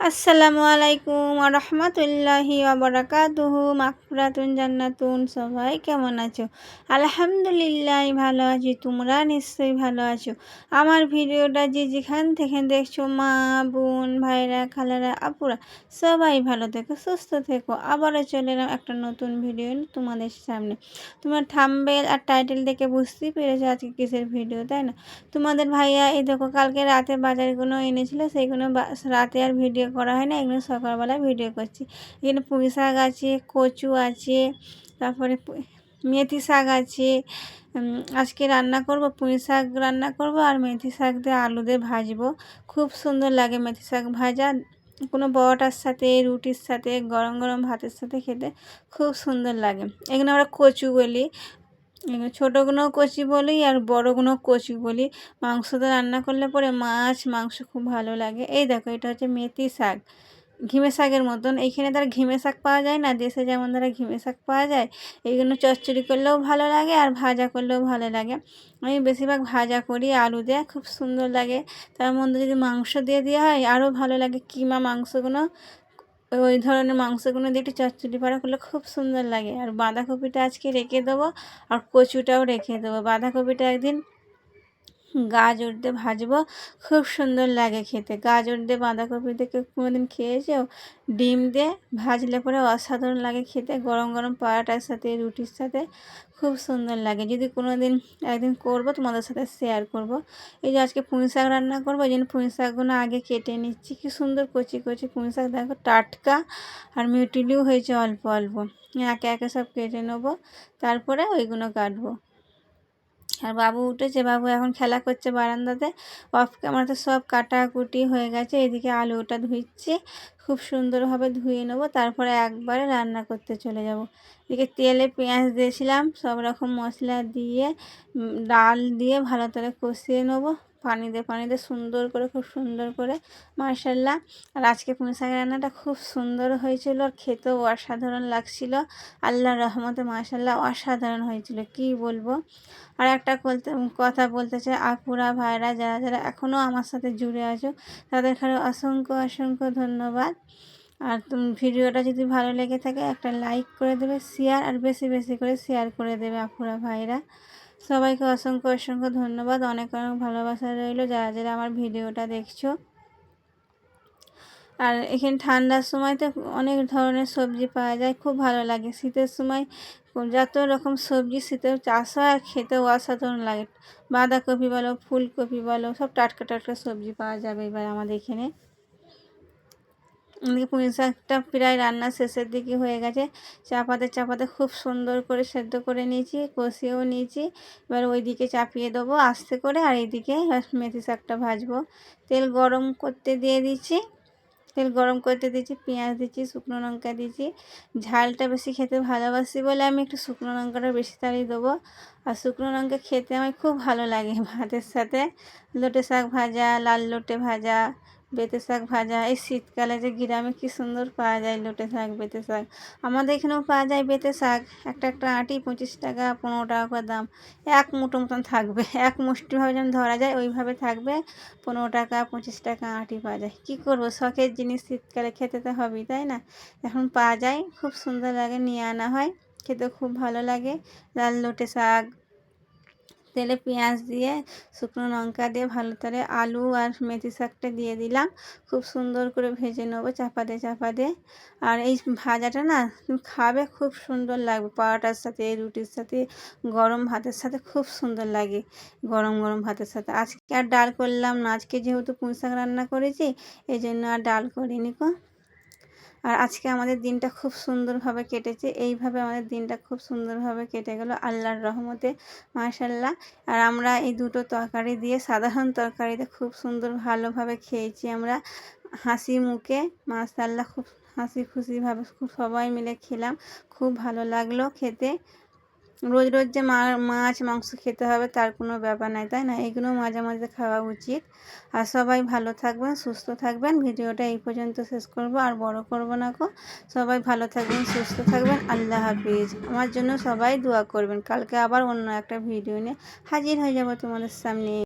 আসসালামু আলাইকুম রহমতুল্লাহি আবরাকাতুহু মাকফরাতুন জান্নাতুন, সবাই কেমন আছো? আলহামদুলিল্লাহ ভালো আছি, তোমরা নিশ্চয়ই ভালো আছো। আমার ভিডিওটা যে যেখান থেকে দেখছ, মা, বোন, ভাইরা, খালারা, আপুরা, সবাই ভালো থেকো, সুস্থ থেকো। আবারও চলে এলাম একটা নতুন ভিডিও তোমাদের সামনে। তোমার থাম্বেল আর টাইটেল দেখে বুঝতেই পেরেছ আজকে কিসের ভিডিও, তাই না? তোমাদের ভাইয়া, এই দেখো, কালকে রাতে বাজারগুলো এনেছিল, সেইগুলো রাতে আর ভিডিও ভিডিও করা হয় না, এগুলো সকালবেলা ভিডিও করছি। এখানে পুঁই শাক আছে, কচু আছে, তারপরে মেথি শাক আছে। আজকে রান্না করব, পুঁই শাক রান্না করব আর মেথি শাক দিয়ে আলু দিয়ে ভাজবো। খুব সুন্দর লাগে মেথি শাক ভাজা। কোনো বড়টার সাথে, রুটির সাথে, গরম গরম ভাতের সাথে খেতে খুব সুন্দর লাগে। এখানে আমরা কচু বলি। ছোটোগুলো কচি বলি আর বড়গুলো কচি বলি। মাংস তো রান্না করলে পরে মাছ, মাংস খুব ভালো লাগে। এই দেখো, এটা হচ্ছে মেথি শাক। ঘিমে শাকের মতন। এইখানে তার ঘিমে শাক পাওয়া যায় না, দেশে যেমন তারা ঘিমে শাক পাওয়া যায়, এইগুলো চচ্চড়ি করলেও ভালো লাগে আর ভাজা করলেও ভালো লাগে। আমি বেশিরভাগ ভাজা করি, আলু দিয়ে, খুব সুন্দর লাগে। তার মধ্যে যদি মাংস দিয়ে দেওয়া হয়, আরও ভালো লাগে কিমা মাংসগুলো। ওই ধরনের মাংসগুলো দিয়ে একটু চচ্চড়ি পাড়া করলে খুব সুন্দর লাগে। আর বাঁধাকপিটা আজকে রেখে দেবো, আর কচুটাও রেখে দেবো। বাঁধাকপিটা একদিন গাজর দিয়ে ভাজবো। খুব সুন্দর লাগে খেতে। গাজর দিয়ে বাঁধাকপি দিয়ে কেউ কোনোদিন খেয়েছেও ডিম দিয়ে ভাজলে পরে অসাধারণ লাগে খেতে। গরম গরম পরাটার সাথে, রুটির সাথে খুব সুন্দর লাগে। যদি কোনো দিন একদিন করব, তোমাদের সাথে শেয়ার করব। এই যে আজকে পুঁই শাক রান্না করব, এই জন্য পুঁই শাকগুলো আগে কেটে নিচ্ছি। কি সুন্দর কচি কচি পুঁই শাক। দেখো টাটকা আর মিউটিলিও হয়েছে অল্প অল্প। একে একে সব কেটে নেব। তারপরে ওইগুলো কাটবো। আর বাবু উঠেছে, বাবু এখন খেলা করছে বারান্দাতে। অফ ক্যামেরাতে সব কাটাকুটি হয়ে গেছে, এদিকে আলুটা ধুইচ্ছি খুব সুন্দরভাবে ধুয়ে নেব, তারপরে একবারে রান্না করতে চলে যাব। এদিকে তেলে পেঁয়াজ দিয়েছিলাম, সব রকম মশলা দিয়ে ডাল দিয়ে ভালো করে কষিয়ে নেব। পানি দিয়ে পানি দিয়ে সুন্দর করে, খুব সুন্দর করে মার্শাল্লাহ আর আজকে পুঁই শাকের রান্নাটা খুব সুন্দর হয়েছিল আর খেতেও অসাধারণ লাগছিল। আল্লাহর রহমতে মার্শাল্লাহ অসাধারণ হয়েছিল, কি বলব? আর একটা বলতে, কথা বলতে চাই, আপুরা, ভাইরা যারা যারা এখনও আমার সাথে জুড়ে আছো, তাদের এখানে অসংখ্য অসংখ্য ধন্যবাদ। আর তুমি, ভিডিওটা যদি ভালো লেগে থাকে, একটা লাইক করে দেবে, শেয়ার, আর বেশি বেশি করে শেয়ার করে দেবে, আপুরা, ভাইরা। সবাইকে অসংখ্য অসংখ্য ধন্যবাদ। অনেক অনেক ভালোবাসা রইল। যারা যারা আমার ভিডিওটা দেখছ। আর এখানে ঠান্ডার সময় তো অনেক ধরনের সবজি পাওয়া যায়। খুব ভালো লাগে। শীতের সময় যত রকম সবজি শীতেও চাষ হয় আর খেতেও অসাধারণ লাগে। বাঁধাকপি বলো, ফুলকপি বলো, সব টাটকা টাটকা সবজি পাওয়া যাবে এবার আমাদের এখানে। এদিকে পুঁই শাকটা প্রায় রান্না শেষের দিকে হয়ে গেছে। চাপাতে চাপাতে খুব সুন্দর করে সেদ্ধ করে নিয়েছি, কষিয়েও নিয়েছি। এবার ওইদিকে চাপিয়ে দেবো আস্তে করে আর এইদিকে মেথি শাকটা ভাজবো। তেল গরম করতে দিয়ে দিচ্ছি। তেল গরম করতে দিয়েছি পেঁয়াজ দিচ্ছি, শুকনো লঙ্কা দিয়েছি ঝালটা বেশি খেতে ভালোবাসি বলে আমি একটু শুকনো লঙ্কাটা বেশি তাড়িয়ে দেবো। আর শুকনো লঙ্কা খেতে আমার খুব ভালো লাগে ভাতের সাথে। লোটে শাক ভাজা, লাল লোটে ভাজা বেতে শাক ভাজা, এই শীতকালে যে গ্রামে কী সুন্দর পাওয়া যায় লোটে শাক, বেতে শাক। আমাদের এখানেও পাওয়া যায় বেতে শাক। একটা একটা আঁটি পঁচিশ টাকা, পনেরো টাকা করে দাম। এক মুঠো মতন থাকবে। এক মুষ্টিভাবে যেমন ধরা যায়, ওইভাবে থাকবে। পনেরো টাকা, পঁচিশ টাকা আঁটি পাওয়া যায়। কী করব? শখের জিনিস শীতকালে খেতে তো হবেই, তাই না? এখন পাওয়া যায়, খুব সুন্দর লাগে, নিয়ে আনা হয়। খেতে খুব ভালো লাগে। লাল লোটে শাক তেলে পেঁয়াজ দিয়ে শুকনো লঙ্কা দিয়ে ভালো করে আলু আর মেথি শাকটা দিয়ে দিলাম। খুব সুন্দর করে ভেজে নেব চাপা দিয়ে চাপা দিয়ে আর এই ভাজাটা না খাবে, খুব সুন্দর লাগবে। পরোটার সাথে এই রুটির সাথে, গরম ভাতের সাথে খুব সুন্দর লাগে গরম গরম ভাতের সাথে। আজকে আর ডাল করলাম না, আজকে যেহেতু পুঁই শাক রান্না করেছি এই জন্য আর ডাল করিনি কো আর আজকে আমাদের দিনটা খুব সুন্দরভাবে কেটেছে। এইভাবে আমাদের দিনটা খুব সুন্দরভাবে কেটে গেল আল্লাহর রহমতে মাশাল্লাহ আর আমরা এই দুটো তরকারি দিয়ে, সাধারণ তরকারিতে খুব সুন্দর ভালোভাবে খেয়েছি আমরা। হাসি মুখে মাশাল্লাহ খুব হাসি খুশিভাবে খুব সবাই মিলে খেলাম। খুব ভালো লাগল খেতে। রোজ রোজ যে মাছ, মাংস খেতে হবে তার কোনো ব্যাপার নাই, তাই না? এগুলো মাঝে মাঝে খাওয়া উচিত। আর সবাই ভালো থাকবেন, সুস্থ থাকবেন। ভিডিওটা এই পর্যন্ত শেষ করব, আর বড় করব না কো সবাই ভালো থাকবেন, সুস্থ থাকবেন। আল্লাহ হাফিজ। আমার জন্য সবাই দোয়া করবেন। কালকে আবার অন্য একটা ভিডিও নিয়ে হাজির হয়ে যাব তোমাদের সামনে।